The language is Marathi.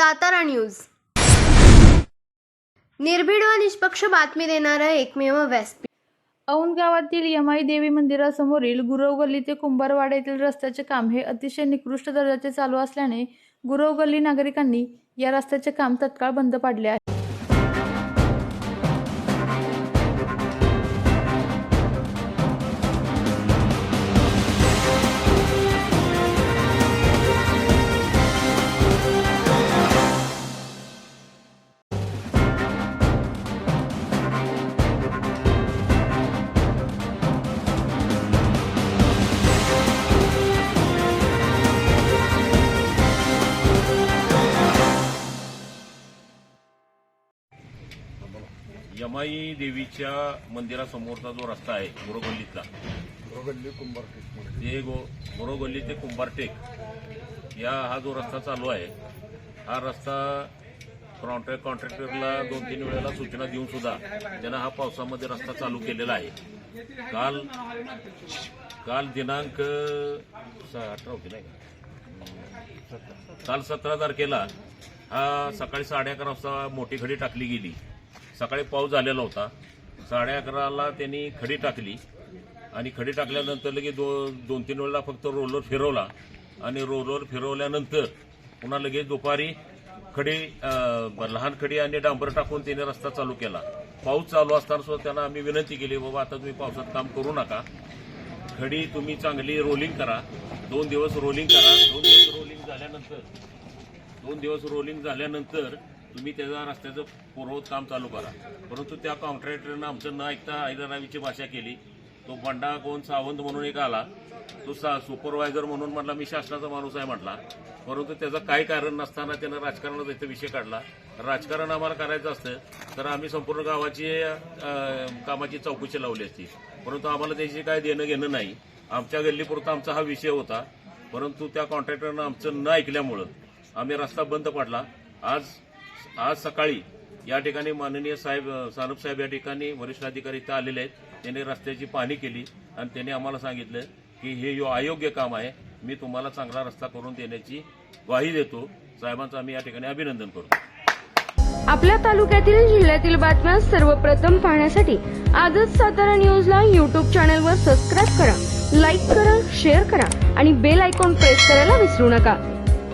सातारा न्यूज. निर्भीड व निष्पक्ष बातमी देणारं एकमेव व्यासपीठ. औंध गावातील यमाई देवी मंदिरासमोरील गुरव गल्ली ते कुंभारवाडा येथील रस्त्याचे काम हे अतिशय निकृष्ट दर्जाचे चालू असल्याने गुरव गल्ली नागरिकांनी या रस्त्याचे काम तत्काळ बंद पाडले आहे. यमाई देवीच्या मंदिरासमोरचा जो रस्ता आहे गोरोगल्लीतला गल्ली कुंभारटेकमध्ये ते गो गोरोगल्ली ते कुंभारटेक या हा जो रस्ता चालू आहे हा रस्ता कॉन्ट्रॅक्ट कॉन्ट्रॅक्टरला दोन तीन वेळेला सूचना देऊन सुद्धा त्यानं हा पावसामध्ये रस्ता चालू केलेला आहे. काल काल दिनांक अठरा होती नाही का? काल सतरा तारखेला हा सकाळी साडे अकरा वाजता मोठी खडी टाकली गेली. सकाळी पाऊस झालेला होता. साडे अकराला त्यांनी खडी टाकली. आणि खडी टाकल्यानंतर लगेच दो दोन तीन वेळेला फक्त रोलर फिरवला. आणि रोलर फिरवल्यानंतर पुन्हा लगेच दुपारी खडी लहान खडी आणि डांबर टाकून त्याने रस्ता चालू केला. पाऊस चालू असताना सुद्धा त्यांना आम्ही विनंती केली बाबा आता तुम्ही पावसात काम करू नका. खडी तुम्ही चांगली रोलिंग करा. दोन दिवस रोलिंग करा. दोन दिवस रोलिंग झाल्यानंतर दोन दिवस रोलिंग झाल्यानंतर तुम्ही त्याचा रस्त्याचं पूर्वत काम चालू करा. परंतु त्या कॉन्ट्रॅक्टरनं आमचं न ऐकता हैदराबादची भाषा केली. तो बंडा कोण सावंत म्हणून एक आला. तो सा सुपरवायझर म्हणून म्हटला मी शासनाचा माणूस आहे म्हटला. परंतु त्याचं काही कारण नसताना त्यानं राजकारणाचा इथे विषय काढला. राजकारण आम्हाला करायचं असतं तर आम्ही संपूर्ण गावाची कामाची चौकशी लावली असती. परंतु आम्हाला त्याची काय देणं घेणं नाही. आमच्या गल्लीपुरता आमचा हा विषय होता. परंतु त्या कॉन्ट्रॅक्टरनं आमचं न ऐकल्यामुळं आम्ही रस्ता बंद पडला. आज आज सकाळी या ठिकाणी माननीय साहेब सानप साहेब या ठिकाणी वरिष्ठ अधिकारी इथं आलेले आहेत. त्यांनी रस्त्याची पाहणी केली आणि त्यांनी आम्हाला सांगितलं की हे यो अयोग्य काम आहे. मी तुम्हाला चांगला रस्ता करून देण्याची ग्वाही देतो. साहेबांचं आम्ही या ठिकाणी अभिनंदन करतो. आपल्या तालुक्यातील जिल्ह्यातील बातम्या सर्वप्रथम पाहण्यासाठी आजच सातारा न्यूजला यूट्यूब चॅनलवर सबस्क्राईब करा लाईक करा शेअर करा आणि बेल आयकॉन प्रेस करायला विसरू नका.